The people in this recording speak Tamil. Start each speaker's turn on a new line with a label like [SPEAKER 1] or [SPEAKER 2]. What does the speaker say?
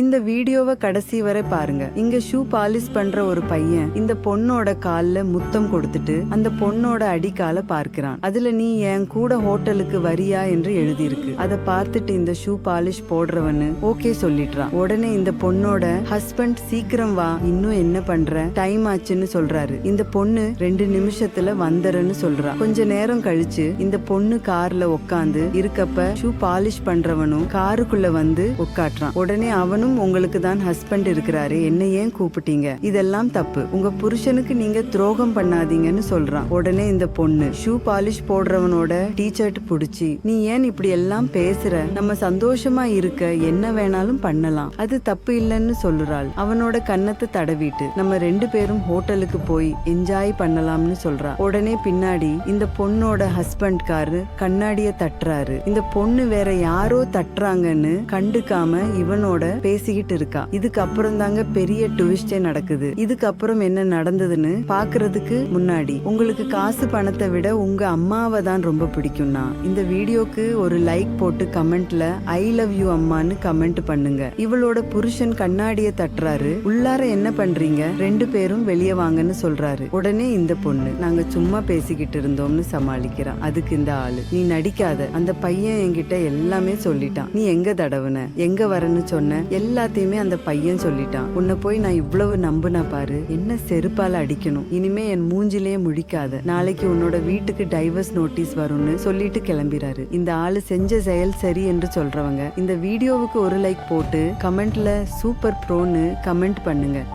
[SPEAKER 1] இந்த வீடியோவை கடைசி வரை பாருங்க. இங்க ஷூ பாலிஷ் பண்ற ஒரு பையன் இந்த பொண்ணோட கால்ல முத்தம் கொடுத்துட்டு அந்த பொண்ணோட அடிக்கால பார்க்கிறான். அதுல நீ என் கூட ஹோட்டலுக்கு வரியா என்று எழுதியிருக்கு. அதை பார்த்துட்டு இந்த ஷூ பாலிஷ் போடுறவனு ஓகே சொல்லிடுறான். உடனே இந்த பொண்ணோட ஹஸ்பண்ட் சீக்கிரம் வா இன்னும் என்ன பண்ற? டைம் ஆச்சுன்னு சொல்றாரு. இந்த பொண்ணு ரெண்டு நிமிஷத்துல வந்துறன்னு சொல்றா. கொஞ்ச நேரம் கழிச்சு இந்த பொண்ணு கார்ல உட்காந்து இருக்கப்ப ஷூ பாலிஷ் பண்றவனும் காருக்குள்ள வந்து உட்காட்டுறான் உடனே அவனும் உங்களுக்கு தான் ஹஸ்பண்ட் இருக்கிறாரு என்ன ஏன் கூப்பிட்டீங்க? இதெல்லாம் தப்பு. உங்க புருஷனுக்கு நீங்க துரோகம் பண்ணாதீங்கன்னு சொல்றான். உடனே இந்த பொண்ணு ஷூ பாலிஷ் போடுறவனோட டீச்சர்ட் புடிச்சு நீ ஏன் இப்படி எல்லாம் பேசுற? நம்ம சந்தோஷமா இருக்க என்ன வேணாலும் பண்ணலாம். அது தப்பு இல்லைன்னு சொல்லுறாள். அவனோட கன்னத்தை தடவிட்டு நம்ம ரெண்டு பேரும் ஹோட்டலுக்கு போய் என்ஜாய் பண்ணலாம்னு சொல்றான் உடனே பின்னாடி இந்த பொண்ணோட ஹஸ்பண்ட் காரு கண்ணாடிய தட்டுறாரு. இந்த பொண்ணு வேற யாரோ தட்டுறாங்கன்னு கண்டுக்காம இவனோட பேசிக்கிட்டு இருக்கா. இதுக்கப்புறம் தாங்க பெரிய ட்விஸ்டே நடக்குது. இதுக்கப்புறம் என்ன நடந்ததுன்னு பாக்குறதுக்கு முன்னாடி உங்களுக்கு காசு பணத்தை விட உங்க அம்மாவை தான் ரொம்ப பிடிக்கும்னா இந்த வீடியோக்கு ஒரு லைக் போட்டு கமெண்ட்ல ஐ லவ் யூ அம்மான்னு கமெண்ட் பண்ணுங்க. இவளோட புருஷன் கண்ணாடிய தட்டுறாரு. உள்ளார என்ன பண்றீங்க? ரெண்டு பேரும் வெளியே வாங்கன்னு சொல்றாரு. உடனே இந்த பொண்ணு நாங்க சும்மா பேசிக்கிட்டு இருந்தோம்னு சமாளிக்கிறான் அதுக்கு இந்த ஆளு. நீ நடிக்காத. அந்த பையன் என்கிட்ட எல்லாமே சொல்லிட்டான். நீ எங்க தடவுன? எங்க வரன்னு சொன்ன? எல்லாத்தையுமே அந்த பையன் சொல்லிட்டான். உன்னை போய் நான் இவ்வளவு நம்புன பாரு என்ன செருப்பால அடிக்கணும்? இனிமே என் மூஞ்சிலேயே முழிக்காத. நாளைக்கு உன்னோட வீட்டுக்கு டைவர்ஸ் நோட்டீஸ் வரும்னு சொல்லிட்டு கிளம்பிறாரு. இந்த ஆளு செஞ்ச செயல் சரி என்று சொல்றவங்க. இந்த வீடியோவுக்கு ஒரு லைக் போட்டு கமெண்ட்ல சூப்பர் ப்ரோன்னு கமெண்ட் பண்ணுங்க.